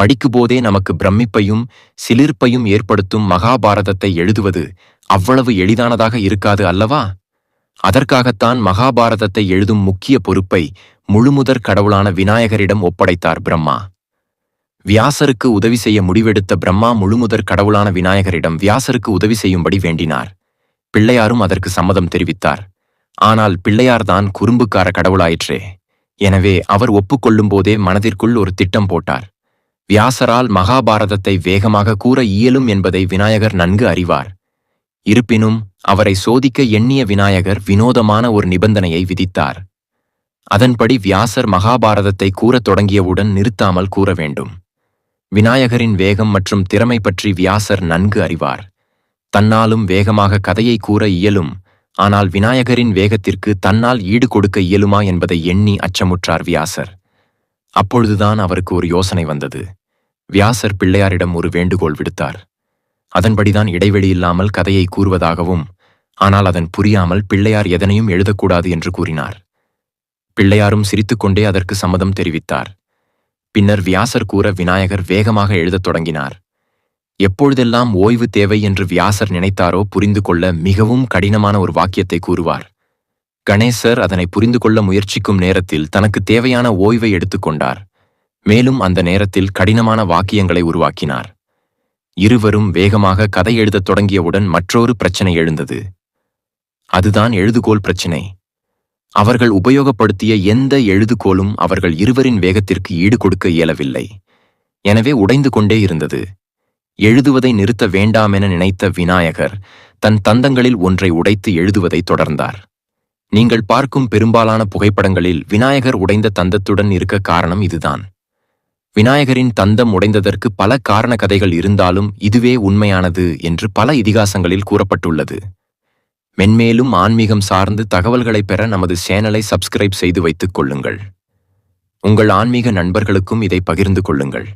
படிக்கும்போதே நமக்கு பிரமிப்பையும் சிலிர்ப்பையும் ஏற்படுத்தும் மகாபாரதத்தை எழுதுவது அவ்வளவு எளிதானதாக இருக்காது அல்லவா? அதற்காகத்தான் மகாபாரதத்தை எழுதும் முக்கிய பொறுப்பை முழுமுதற் கடவுளான விநாயகரிடம் ஒப்படைத்தார் பிரம்மா. வியாசருக்கு உதவி செய்ய முடிவெடுத்த பிரம்மா முழுமுதற் கடவுளான விநாயகரிடம் வியாசருக்கு உதவி செய்யும்படி வேண்டினார். பிள்ளையாரும் அதற்கு சம்மதம் தெரிவித்தார். ஆனால் பிள்ளையார்தான் குறும்புக்கார கடவுளாயிற்றே. எனவே அவர் ஒப்புக்கொள்ளும் போதே மனதிற்குள் ஒரு திட்டம் போட்டார். வியாசரால் மகாபாரதத்தை வேகமாக கூற இயலும் என்பதை விநாயகர் நன்கு அறிவார். இருப்பினும் அவரை சோதிக்க எண்ணிய விநாயகர் வினோதமான ஒரு நிபந்தனையை விதித்தார். அதன்படி வியாசர் மகாபாரதத்தை கூறத் தொடங்கியவுடன் நிறுத்தாமல் கூற வேண்டும். விநாயகரின் வேகம் மற்றும் திறமை பற்றி வியாசர் நன்கு அறிவார். தன்னாலும் வேகமாக கதையை கூற இயலும் ஆனால் விநாயகரின் வேகத்திற்கு தன்னால் ஈடு கொடுக்க இயலுமா என்பதை எண்ணி அச்சமுற்றார் வியாசர். அப்பொழுதுதான் அவருக்கு ஒரு யோசனை வந்தது. வியாசர் பிள்ளையாரிடம் ஒரு வேண்டுகோள் விடுத்தார். அதன்படிதான் இடைவெளி இல்லாமல் கதையை கூறுவதாகவும் ஆனால் அதன் புரியாமல் பிள்ளையார் எதனையும் எழுதக்கூடாது என்று கூறினார். பிள்ளையாரும் சிரித்துக்கொண்டே அதற்கு சம்மதம் தெரிவித்தார். பின்னர் வியாசர் கூற விநாயகர் வேகமாக எழுதத் தொடங்கினார். எப்பொழுதெல்லாம் ஓய்வு தேவை என்று வியாசர் நினைத்தாரோ புரிந்து கொள்ள மிகவும் கடினமான ஒரு வாக்கியத்தை கூறுவார். கணேசர் அதனை புரிந்து கொள்ள முயற்சிக்கும் நேரத்தில் தனக்கு தேவையான ஓய்வை எடுத்துக்கொண்டார் மேலும் அந்த நேரத்தில் கடினமான வாக்கியங்களை உருவாக்கினார். இருவரும் வேகமாக கதை எழுதத் தொடங்கியவுடன் மற்றொரு பிரச்சனை எழுந்தது. அதுதான் எழுதுகோல் பிரச்சினை. அவர்கள் உபயோகப்படுத்திய எந்த எழுதுகோலும் அவர்கள் இருவரின் வேகத்திற்கு ஈடு கொடுக்க இயலவில்லை. எனவே உடைந்து கொண்டே இருந்தது. எழுதுவதை நிறுத்த வேண்டாமென நினைத்த விநாயகர் தன் தந்தங்களில் ஒன்றை உடைத்து எழுதுவதை தொடர்ந்தார். நீங்கள் பார்க்கும் பெரும்பாலான புகைப்படங்களில் விநாயகர் உடைந்த தந்தத்துடன் இருக்க காரணம் இதுதான். விநாயகரின் தந்தம் உடைந்ததற்கு பல காரண கதைகள் இருந்தாலும் இதுவே உண்மையானது என்று பல இதிகாசங்களில் கூறப்பட்டுள்ளது. மென்மேலும் ஆன்மீகம் சார்ந்து தகவல்களை பெற நமது சேனலை சப்ஸ்கிரைப் செய்து வைத்துக் கொள்ளுங்கள். உங்கள் ஆன்மீக நண்பர்களுக்கும் இதை பகிர்ந்து கொள்ளுங்கள்.